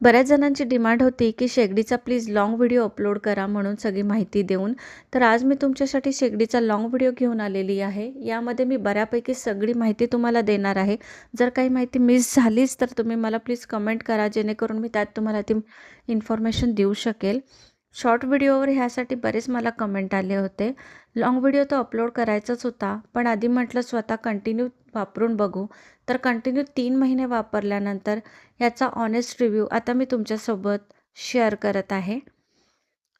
बऱ्याच जणांची डिमांड होती की शेगडीचा प्लीज लाँग व्हिडिओ अपलोड करा म्हणून सगळी माहिती देऊन. तर आज मी तुमच्यासाठी शेगडीचा लाँग व्हिडिओ घेऊन आलेली आहे. यामध्ये मी बऱ्यापैकी सगळी माहिती तुम्हाला देणार आहे. जर काही माहिती मिस झालीच तर तुम्ही मला प्लीज कमेंट करा जेणेकरून मी त्यात तुम्हाला ती इन्फॉर्मेशन देऊ शकेल. शॉर्ट व्हिडिओवर ह्यासाठी बरेच मला कमेंट आले होते. लाँग व्हिडिओ तर अपलोड करायचाच होता पण आधी म्हटलं स्वतः कंटिन्यू वापरून बघू. तर कंटिन्यू तीन महिने वापरल्यानंतर याचा ऑनेस्ट रिव्ह्यू आता मी तुमच्यासोबत शेअर करत आहे.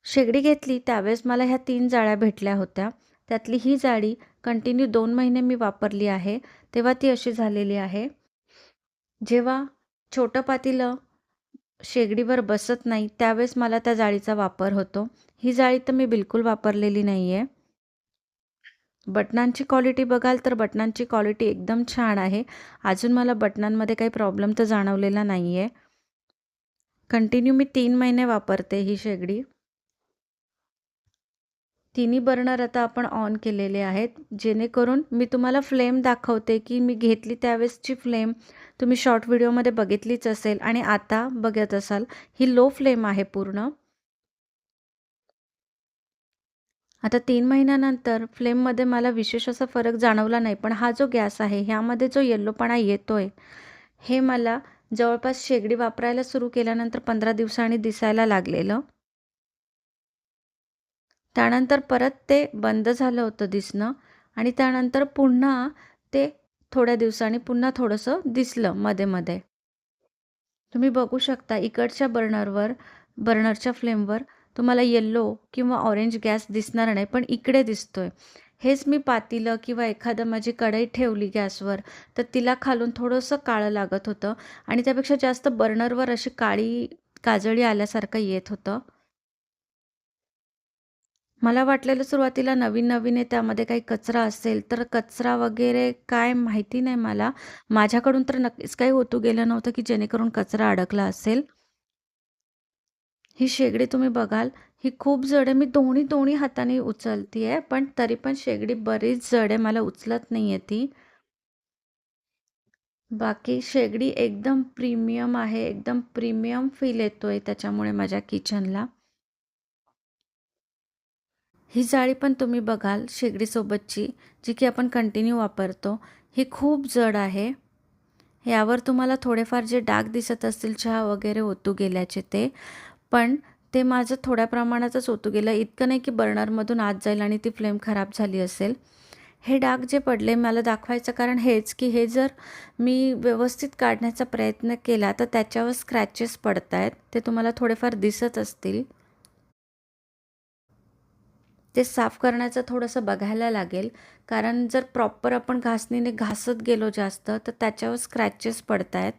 शेगडी घेतली त्यावेळेस मला ह्या तीन जाळ्या भेटल्या होत्या. त्यातली ही जाळी कंटिन्यू दोन महिने मी वापरली आहे. तेव्हा ती अशी झालेली आहे. जेव्हा छोटं पातीलं शेगडीवर बसत नाही त्यावेळेस मला त्या जाळीचा वापर होतो. ही जाळी तर मी बिलकुल वापरलेली नाही आहे बटनांची क्वालिटी बघाल तर बटनांची क्वालिटी एकदम छान आहे. अजून मला बटनांमध्ये काही प्रॉब्लेम तर जाणवलेला नाही आहे कंटिन्यू मी तीन महिने वापरते ही शेगडी. तिन्ही बर्नर आता आपण ऑन केलेले आहेत. जेणेकरून मी तुम्हाला फ्लेम दाखवते की मी घेतली त्यावेळेसची फ्लेम तुम्ही शॉर्ट व्हिडिओमध्ये बघितलीच असेल आणि आता बघत असाल. ही लो फ्लेम आहे पूर्ण. आता तीन महिन्यानंतर फ्लेममध्ये मला विशेष असा फरक जाणवला नाही पण हा जो गॅस आहे ह्यामध्ये जो येल्लोपणा येतो आहे हे मला जवळपास शेगडी वापरायला सुरू केल्यानंतर पंधरा दिवसांनी दिसायला लागलेलं. त्यानंतर परत ते बंद झालं होतं दिसणं आणि त्यानंतर पुन्हा ते थोड्या दिवसांनी पुन्हा थोडंसं दिसलं मध्ये मध्ये. तुम्ही बघू शकता इकडच्या बर्नरवर बर्नरच्या फ्लेमवर तुम्हाला येल्लो किंवा ऑरेंज गॅस दिसणार नाही पण इकडे दिसतोय. हेच मी पातीलं किंवा एखादं माझी कढई ठेवली गॅसवर तर तिला खालून थोडंसं काळं लागत होतं आणि त्यापेक्षा जास्त बर्नरवर अशी काळी काजळी आल्यासारखं येत होतं. मला वाटलेलं सुरुवातीला नवीन नवीन आहे त्यामध्ये काही कचरा असेल तर कचरा वगैरे काय माहिती नाही मला. माझ्याकडून तर नक्कीच काही होतू गेलं नव्हतं की जेणेकरून कचरा अडकला असेल. ही शेगडी तुम्ही बघाल ही खूप जड आहे. मी दोन्ही दोन्ही हाताने उचलती आहे पण तरी पण शेगडी बरीच जड आहे. मला उचलत नाही आहे ती. बाकी शेगडी एकदम प्रीमियम आहे. एकदम प्रीमियम फील येतो आहे त्याच्यामुळे माझ्या किचनला. ही जाळी पण तुम्ही बघाल शेगडीसोबतची जी की आपण कंटिन्यू वापरतो. ही खूप जड आहे. यावर तुम्हाला थोडेफार जे डाग दिसत असतील चहा वगैरे ओतू गेल्याचे ते पण ते माझं थोड्या प्रमाणातच ओतू गेलं. इतकं नाही की बर्नरमधून आत जाईल आणि ती फ्लेम खराब झाली असेल. हे डाग जे पडले मला दाखवायचं कारण हेच की हे जर मी व्यवस्थित काढण्याचा प्रयत्न केला तर त्याच्यावर स्क्रॅचेस पडत आहेत ते तुम्हाला थोडेफार दिसत असतील. ते साफ करण्याचं थोडंसं बघायला लागेल. कारण जर प्रॉपर आपण घासणीने घासत गेलो जास्त तर त्याच्यावर स्क्रॅचेस पडत आहेत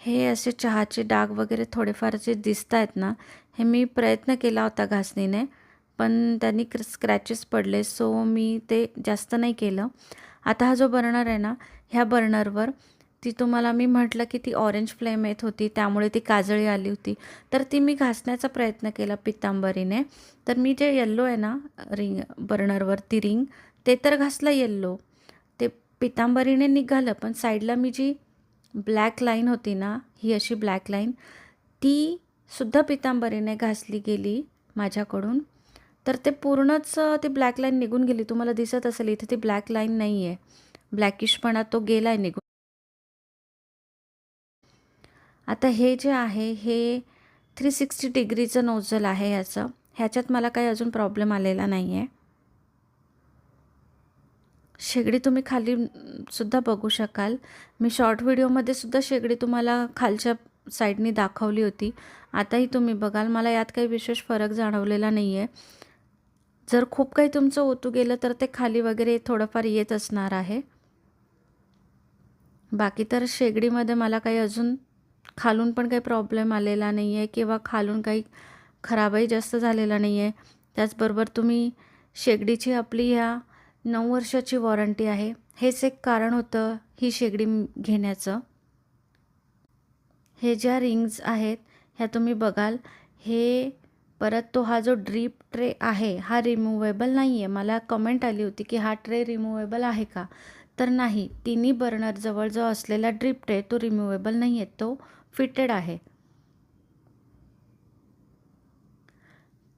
हे असे चहाचे डाग वगैरे थोडेफार जे दिसत आहेत ना हे मी प्रयत्न केला होता घासणीने पण त्यांनी स्क्रॅचेस पडले सो मी ते जास्त नाही केलं. आता हा जो बर्नर आहे ना ह्या बर्नरवर ती तुम्हाला मी म्हटलं की ती ऑरेंज फ्लेम येत होती त्यामुळे ती काजळी आली होती. तर ती मी घासण्याचा प्रयत्न केला पितांबरीने. तर मी जे येल्लो आहे ना रिंग बर्नरवर ती रिंग ते तर घासलं येल्लो ते पितांबरीने निघालं पण साईडला मी जी ब्लॅक लाईन होती ना ही अशी ब्लॅक लाईन ती सुद्धा पितांबरीने घासली गेली माझ्याकडून. तर ते पूर्णच ती ब्लॅक लाईन निघून गेली. तुम्हाला दिसत असेल इथे ती ब्लॅक लाईन नाही आहे ब्लॅकिशपणा तो गेला आहे निघून. आता हे जे आहे हे थ्री सिक्स्टी डिग्रीचं नोझल आहे याचं ह्याच्यात मला काही अजून प्रॉब्लेम आलेला नाही आहे शेगडी तुम्ही खाली सुद्धा बघू शकाल. मी शॉर्ट व्हिडिओमध्ये सुद्धा शेगडी तुम्हाला खालच्या साईडनी दाखवली होती. आताही तुम्ही बघाल. मला यात काही विशेष फरक जाणवलेला नाही आहे जर खूप काही तुमचं ओतू गेलं तर ते खाली वगैरे थोडंफार येत असणार आहे. बाकी तर शेगडीमध्ये मला काही अजून खालून पण काही प्रॉब्लेम आलेला नाही आहे किंवा खालून काही खराबही जास्त झालेला नाही आहे त्याचबरोबर तुम्ही शेगडीची आपली ह्या नऊ वर्षाची वॉरंटी आहे. हेच एक कारण होतं ही शेगडी घेण्याचं. हे ज्या रिंग्ज आहेत ह्या तुम्ही बघाल हे परत तो हा जो ड्रीप ट्रे आहे हा रिमूवेबल नाही आहे मला कमेंट आली होती की हा ट्रे रिमूवेबल आहे का? तर नाही. तिन्ही बर्नरजवळ जो असलेला ड्रीप ट्रे तो रिमूवेबल नाही आहे तो फिटेड आहे.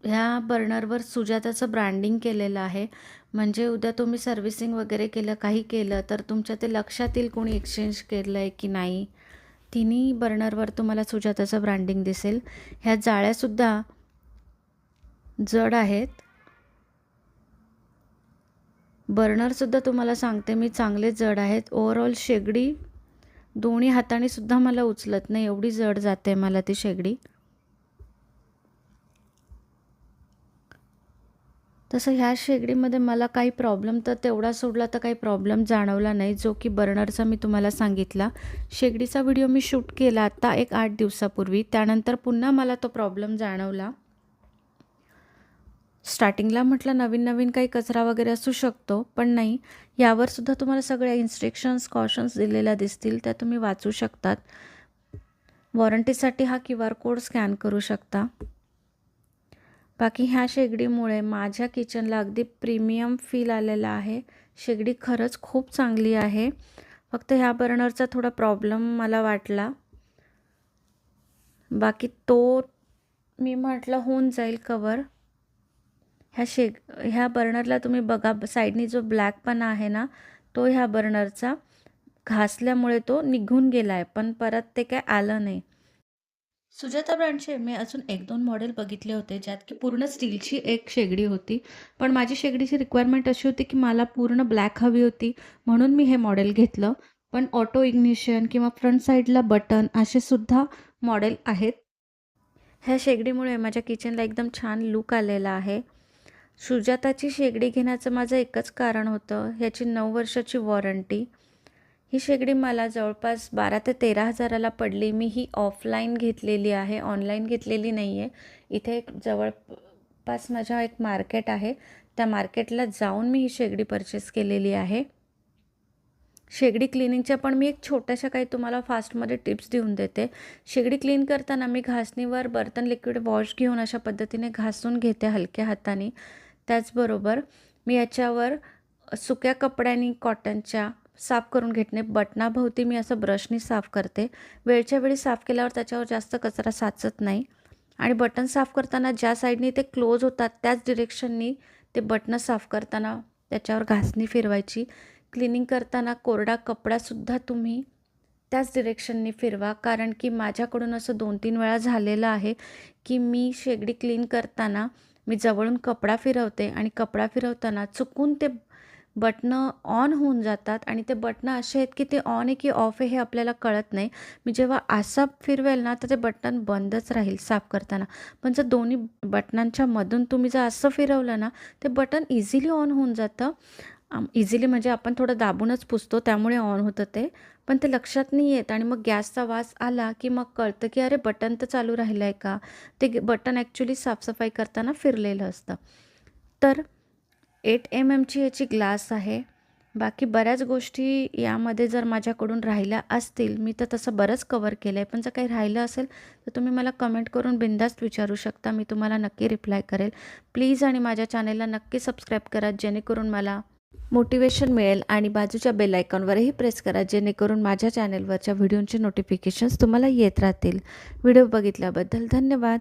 ह्या बर्नरवर सुजाताचं ब्रँडिंग केलेलं आहे. म्हणजे उद्या तुम्ही सर्व्हिसिंग वगैरे केलं काही केलं तर तुमच्या ते लक्षात येईल कोणी एक्सचेंज केलं आहे की नाही तिन्ही बर्नरवर तुम्हाला सुजाताचं ब्रँडिंग दिसेल. ह्या जाळ्यासुद्धा जड आहेत. बर्नरसुद्धा तुम्हाला सांगते मी चांगले जड आहेत. ओवरऑल शेगडी दोन्ही हाताने सुद्धा मला उचलत नाही एवढी जड जाते मला ती शेगडी. तसं ह्या शेगडीमध्ये मला काही प्रॉब्लेम तर तेवढा सोडला तर काही प्रॉब्लेम जाणवला नाही जो की बर्नरचा मी तुम्हाला सांगितला. शेगडीचा व्हिडिओ मी शूट केला आत्ता एक आठ दिवसापूर्वी. त्यानंतर पुन्हा मला तो प्रॉब्लेम जाणवला. स्टार्टिंगला म्हटलं नवीन नवीन काही कचरा वगैरे असू शकतो पण नाही. यावरसुद्धा तुम्हाला सगळ्या इन्स्ट्रक्शन्स कॉशन्स दिलेल्या दिसतील त्या तुम्ही वाचू शकतात. वॉरंटीसाठी हा क्यू आर कोड स्कॅन करू शकता. बाकी ह्या शेगडीमुळे माझ्या किचनला अगदी प्रीमियम फील आलेला आहे. शेगडी खरंच खूप चांगली आहे. फक्त ह्या बर्नरचा थोडा प्रॉब्लेम मला वाटला. बाकी तो मी म्हटलं होऊन जाईल कवर ह्या शेग ह्या बर्नरला तुम्ही बघा साईडनी जो ब्लॅकपणा आहे ना तो ह्या बर्नरचा. घासल्यामुळे तो निघून गेला आहे पण परत ते काय आलं नाही. सुजाता ब्रँडचे मी अजून एक दोन मॉडेल बघितले होते ज्यात की पूर्ण स्टीलची एक शेगडी होती. पण माझी शेगडीची रिक्वायरमेंट अशी होती की मला पूर्ण ब्लॅक हवी होती म्हणून मी हे मॉडेल घेतलं. पण ऑटो इग्निशन किंवा फ्रंट साईडला बटन असे सुद्धा मॉडेल आहेत. ह्या शेगडीमुळे माझ्या किचनला एकदम छान लुक आलेला आहे. सुजाताची शेगडी घेण्याचं माझं एकच कारण होतं ह्याची नऊ वर्षाची वॉरंटी ही शेगडी मला जवळपास बारा ते तेरा हजाराला पडली. मी ही ऑफलाईन घेतलेली आहे. ऑनलाईन घेतलेली नाही आहे इथे एक जवळपास माझ्या एक मार्केट आहे. त्या मार्केटला जाऊन मी ही शेगडी परचेस केलेली आहे. शेगडी क्लिनिंगच्या पण मी एक छोट्याशा काही तुम्हाला फास्टमध्ये टिप्स देऊन देते. शेगडी क्लीन करताना मी घासणीवर बर्तन लिक्विड वॉश घेऊन अशा पद्धतीने घासून घेते हलक्या हाताने. त्याचबरोबर मी याच्यावर सुक्या कपड्यांनी कॉटनच्या साफ करून घेतणे. बटनाभोवती मी असं ब्रशनी साफ करते. वेळच्या वेळी साफ केल्यावर त्याच्यावर जास्त कचरा साचत नाही. आणि बटन साफ करताना ज्या साईडनी ते क्लोज होतात त्याच डिरेक्शननी ते बटनं साफ करताना त्याच्यावर घासणी फिरवायची. क्लिनिंग करताना कोरडा कपडासुद्धा तुम्ही त्याच डिरेक्शननी फिरवा. कारण की माझ्याकडून असं दोन तीन वेळा झालेलं आहे की मी शेगडी क्लीन करताना मी जवळून कपडा फिरवते आणि कपडा फिरवताना चुकून ते बटणं ऑन होऊन जातात आणि ते बटणं असे आहेत की ते ऑन आहे की ऑफ आहे हे आपल्याला कळत नाही. मी जेव्हा असा फिरवेल ना तर ते बटन बंदच राहील साफ करताना. पण जर दोन्ही बटनांच्या मधून तुम्ही जर असं फिरवलं ना ते बटन इझिली ऑन होऊन जातं. इझिली म्हणजे आपण थोडं दाबूनच पुसतो त्यामुळे ऑन होतं ते. पण ते लक्षात नाही येत आणि मग गॅसचा वास आला की मग कळतं की अरे बटन तर चालू राहिलं आहे का? ते बटन ॲक्च्युली साफसफाई करताना फिरलेलं असतं. तर एट एम एमची याची ग्लास आहे. बाकी बऱ्याच गोष्टी यामध्ये जर माझ्याकडून राहिल्या असतील मी तर तसं बरंच कवर केलं आहे पण जर काही राहिलं असेल तर तुम्ही मला कमेंट करून बिंदास्त विचारू शकता. मी तुम्हाला नक्की रिप्लाय करेल. प्लीज आणि माझ्या चॅनेलला नक्की सबस्क्राईब करा जेणेकरून मला मोटिवेशन मिळेल आणि बाजूच्या बेल आयकॉनवरही प्रेस करा जेणेकरून माझ्या चॅनेलवरच्या व्हिडिओंचे नोटिफिकेशन्स तुम्हाला येत राहतील. व्हिडिओ बघितल्याबद्दल धन्यवाद.